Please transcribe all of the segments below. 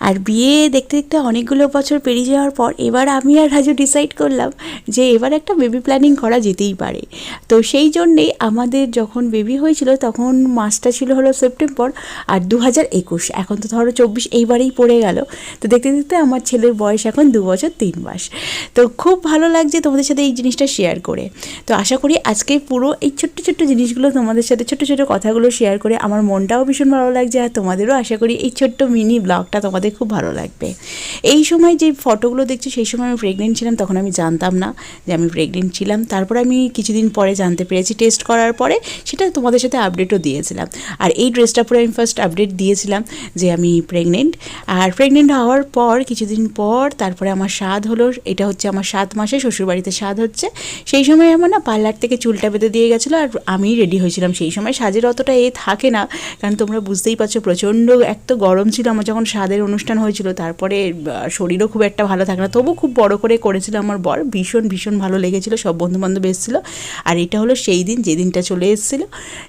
আর বিয়ে দেখতে দেখতে অনেকগুলো বছর পেরিয়ে যাওয়ার পর এবার আমি আর রাজু ডিসাইড করলাম যে এবার একটা বেবি প্ল্যানিং করা যেতেই পারে। তো সেই জন্যেই আমাদের যখন বেবি হয়েছিল তখন মাসটা ছিল হলো সেপ্টেম্বর আর দু হাজার একুশ। এখন তো ধরো চব্বিশ এইবারেই পড়ে গেল। তো দেখতে দেখতে আমার ছেলের বয়স এখন দু বছর তিন মাস। তো খুব ভালো লাগছে তোমাদের সাথে এই জিনিসটা শেয়ার করে। তো আশা করি আজকে পুরো এই ছোট্ট ছোট্ট জিনিসগুলো তোমাদের সাথে ছোট্ট ছোট্ট কথাগুলো শেয়ার করে আমার মনটাও ভীষণ ভালো লাগছে। আর তোমাদেরও আশা করি এই ছোট্ট মিনি ব্লগটা তোমাদের খুব ভালো লাগবে। এই সময় যে ফটোগুলো দেখছি, সেই সময় আমি প্রেগনেন্ট ছিলাম, তখন আমি জানতাম না যে আমি প্রেগনেন্ট ছিলাম। তারপর আমি কিছুদিন পরে জানতে পেরেছি টেস্ট করার পরে সেটা তোমাদের সাথে আপডেটও দিয়েছিলাম। আর এই ড্রেসটা পরে আমি ফার্স্ট আপডেট দিয়েছিলাম যে আমি প্রেগনেন্ট আর প্রেগনেন্ট হওয়ার পর, কিছুদিন পর তারপরে আমার স্বাদ হলো, এটা হচ্ছে আমার সাত মাসে শ্বশুরবাড়িতে স্বাদ হচ্ছে। সেই সময় আমার না পার্লার থেকে চুলটা বেঁধে দিয়ে গেছিল, আর আমি রেডি হয়েছিলাম। সেই সময় সাজের অতটা এ থাকে না, কারণ তোমরা বুঝতেই পারছ প্রচণ্ড এক তো গরম ছিল আমার যখন স্বাদের অনুষ্ঠান হয়েছিল, তারপরে শরীরও খুব একটা ভালো থাকে না। তবু খুব বড় করে করেছিল আমার বর। ভীষণ ভীষণ ভালো লেগেছিল, সব বন্ধুবান্ধব এসেছিল। আর এটা হলো সেই দিন, যেদিনটা চলে এসেছিল,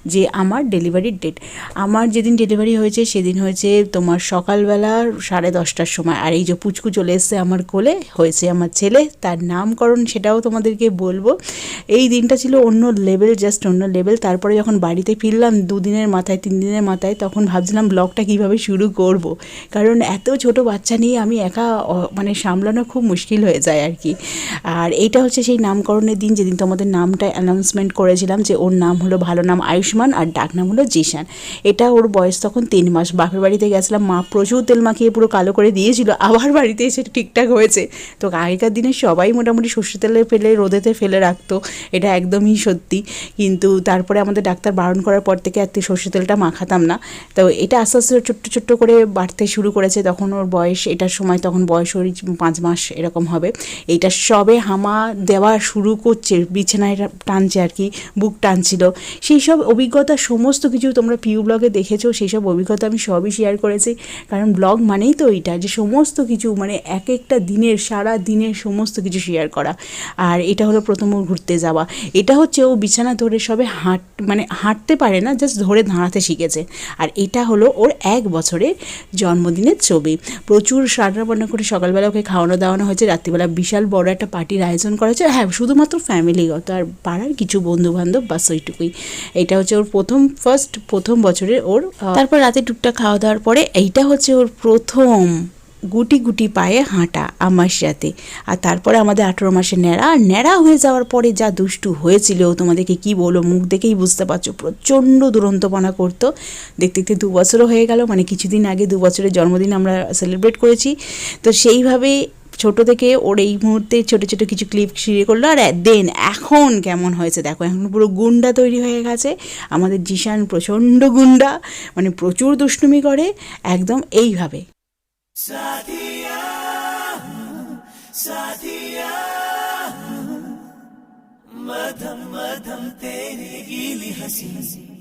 যে আমার ডেলিভারির ডেট আমার যেদিন ডেলিভারি হয়েছে, সেদিন হয়েছে তোমার সকালবেলা সাড়ে দশটার সময়। আর এই যে পুচকু চলে এসছে আমার কোলে, হয়েছে আমার ছেলে, তার নামকরণ সেটাও তোমাদেরকে বলব। এই দিনটা ছিল অন্য লেভেল জাস্ট অন্য লেভেল তারপরে যখন বাড়িতে ফিরলাম, দুদিনের মাথায় তিন দিনের মাথায়, তখন ভাবছিলাম ব্লগটা কীভাবে শুরু করব। কারণ এত ছোট বাচ্চা নিয়ে আমি একা মানে সামলানো খুব মুশকিল হয়ে যায় আর কি। আর এইটা হচ্ছে সেই নামকরণের দিন, যেদিন তোমাদের নামটা অ্যানাউন্সমেন্ট করেছিলাম যে ওর নাম হলো ভালো নাম আয়ুষ্মান আর ডাক নাম হলো জিশান। এটা ওর বয়স তখন তিন মাস। বাপের বাড়িতে গেছিলাম, মা প্রচুর তেল মাখিয়ে পুরো কালো করে দিয়েছিল, আবার বাড়িতে এসে ঠিকঠাক হয়েছে। তো আগেকার দিনে সবাই মোটামুটি সর্ষে তেলে ফেলে, রোদেতে ফেলে রাখতো, এটা একদমই সত্যি। কিন্তু তারপরে আমাদের ডাক্তার বারণ করার পর থেকে আর সর্ষে তেলটা মাখাতাম না। তো এটা আস্তে আস্তে ছোট্ট ছোট্ট করে বাড়তে শুরু করেছে তখন ওর বয়স, এটার সময় তখন বয়স ওর পাঁচ মাস এরকম হবে। এইটা সবে হামা দেওয়া শুরু করছে, বিছানায় টানছে আর কি, বুক টানছিল। সেই সব অভিজ্ঞতা, সমস্ত কিছু তোমরা পিউ ব্লগে দেখেছ সেই সব অভিজ্ঞতা আমি সবই শেয়ার করেছি। কারণ ব্লগ মানেই তো এইটা, যে সমস্ত কিছু মানে এক একটা দিনের, সারা দিনের সমস্ত কিছু শেয়ার করা। আর এটা হলো প্রথম ঘুরতে যাওয়া। এটা হচ্ছে ও বিছানা ধরে সবে হাঁট মানে হাঁটতে পারে না জাস্ট ধরে দাঁড়াতে শিখেছে। আর এটা হলো ওর এক বছরের জন্মদিনের ছবি। প্রচুর রান্না বান্না করে সকালবেলা ওকে খাওয়ানো দাওয়ানো হয়েছে। রাত্রিবেলা বিশাল বড় একটা পার্টির আয়োজন করা হয়েছে। হ্যাঁ শুধুমাত্র ফ্যামিলিগত আর পাড়ার কিছু বন্ধুবান্ধব বাস ওইটুকুই। এটা হচ্ছে ওর প্রথম ফার্স্ট প্রথম বছরের ওর তারপর রাতে টুকটাক খাওয়া দাওয়ার পরে এইটা হচ্ছে ওর প্রথম গুটি গুটি পায়ে হাঁটা সাথে। আর তারপরে আমাদের আঠেরো মাসে ন্যাড়া। আর ন্যাড়া হয়ে যাওয়ার পরে যা দুষ্টু হয়েছিল, তোমাদেরকে কি বলো মুখ দেখেই বুঝতে পারছ, প্রচণ্ড দুরন্তপনা করতো। দেখতে দেখতে দু বছরও হয়ে গেল মানে কিছুদিন আগে দু বছরের জন্মদিন আমরা সেলিব্রেট করেছি। তো সেইভাবে ছোট থেকে ওর এই মুহূর্তে ছোট ছোট কিছু ক্লিপ সিঁড়ে করল। আর দেন এখন কেমন হয়েছে দেখো, এখন পুরো গুন্ডা তৈরি হয়ে গেছে। আমাদের জিশান প্রচণ্ড গুন্ডা মানে প্রচুর দুষ্টুমি করে, একদম এইভাবে। साथिया साथिया मधम मधम तेरी गीली हसी हसी